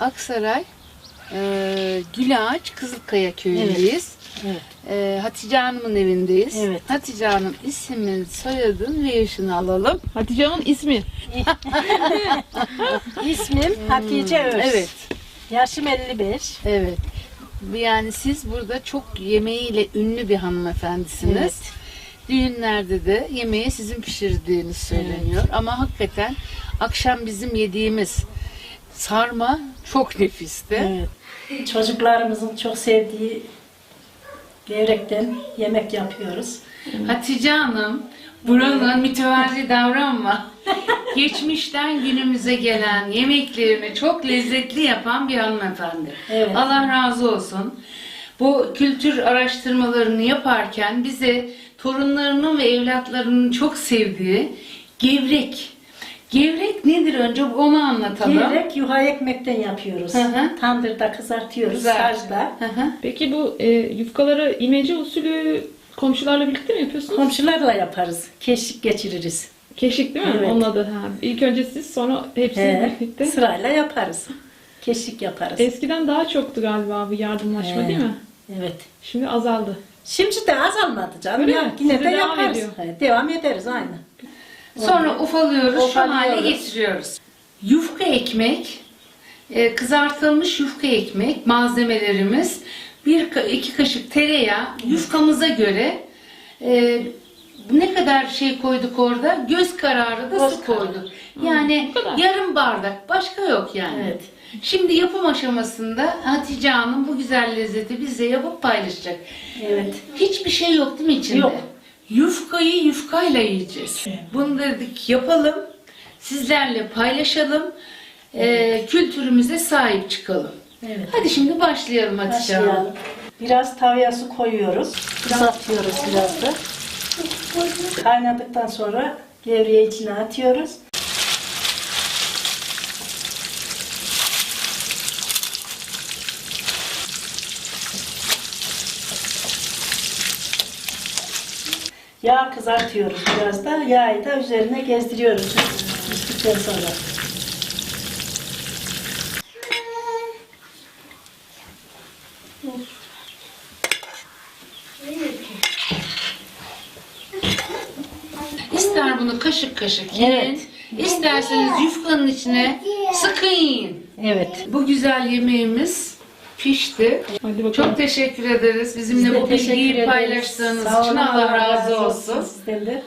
Aksaray, e, Gülağaç, Kızılkaya köyündeyiz. Evet. E, Hatice Hanım'ın evindeyiz. Evet. Hatice Hanım ismin, soyadın ve yaşını alalım. Hatice Hanım ismi. İsmim Hatice Öz. Evet, Yaşım 55. evet. Yani siz burada çok yemeğiyle ünlü bir hanımefendisiniz. Evet. Düğünlerde de yemeği sizin pişirdiğiniz söyleniyor. Ama hakikaten akşam bizim yediğimiz sarma çok nefisti. Evet. Çocuklarımızın çok sevdiği gevrekten yemek yapıyoruz. Hatice Hanım, buranın mütevazi davranma. Geçmişten günümüze gelen yemeklerini çok lezzetli yapan bir hanımefendi. Evet. Allah razı olsun. Bu kültür araştırmalarını yaparken bize torunlarının ve evlatlarının çok sevdiği gevrek. Gevrek nedir önce onu anlatalım. Gevrek yuha ekmekten yapıyoruz. Hı hı. Tandırda kızartıyoruz, Güzel. sacda. Hı hı. Peki bu e, yufkaları imece usulü komşularla birlikte mi yapıyorsunuz? Komşularla yaparız. Keşik geçiririz. Keşik değil mi? Evet. Onun adı. Ha. İlk önce siz sonra hepsi He, birlikte. sırayla yaparız. Keşik yaparız. Eskiden daha çoktu galiba bu yardımlaşma He. değil mi? Evet. Şimdi azaldı. Şimdi de azalmadı canım. Öyle ya. mi? Yine Size de devam yaparız. ediyor. He, devam ederiz aynı. Sonra ufalıyoruz, şu hale Ufalıyoruz. getiriyoruz. Yufka ekmek, e, kızartılmış yufka ekmek malzemelerimiz, bir iki kaşık tereyağı, yufkamıza göre e, ne kadar şey koyduk orada? Göz kararı da Göz su kararı. koyduk. Yani bu kadar. yarım bardak, başka yok yani. Evet. Şimdi yapım aşamasında Hatice Hanım bu güzel lezzeti bize yapıp paylaşacak. Evet. Hiçbir şey yok değil mi içinde? Yok. Yufkayı yufkayla yiyeceğiz. Bunu dedik yapalım, sizlerle paylaşalım, eee, kültürümüze sahip çıkalım. Evet. Hadi şimdi başlayalım Hatice Hanım. Başlayalım. Biraz tavaya su koyuyoruz. Kızartıyoruz biraz da. Kaynadıktan sonra gevreği içine atıyoruz. Yağ kızartıyoruz biraz da. Yağı da üzerine gezdiriyoruz. Piştikten sonra. İster bunu kaşık kaşık yiyin, Evet. isterseniz yufkanın içine sıkın yiyin. Evet. Bu güzel yemeğimiz pişti. Hadi bakalım. Çok teşekkür ederiz Biz bizimle de bu teşekkür bilgiyi ederiz. paylaştığınız Sağ olun, için Allah razı olsun. Sizden de.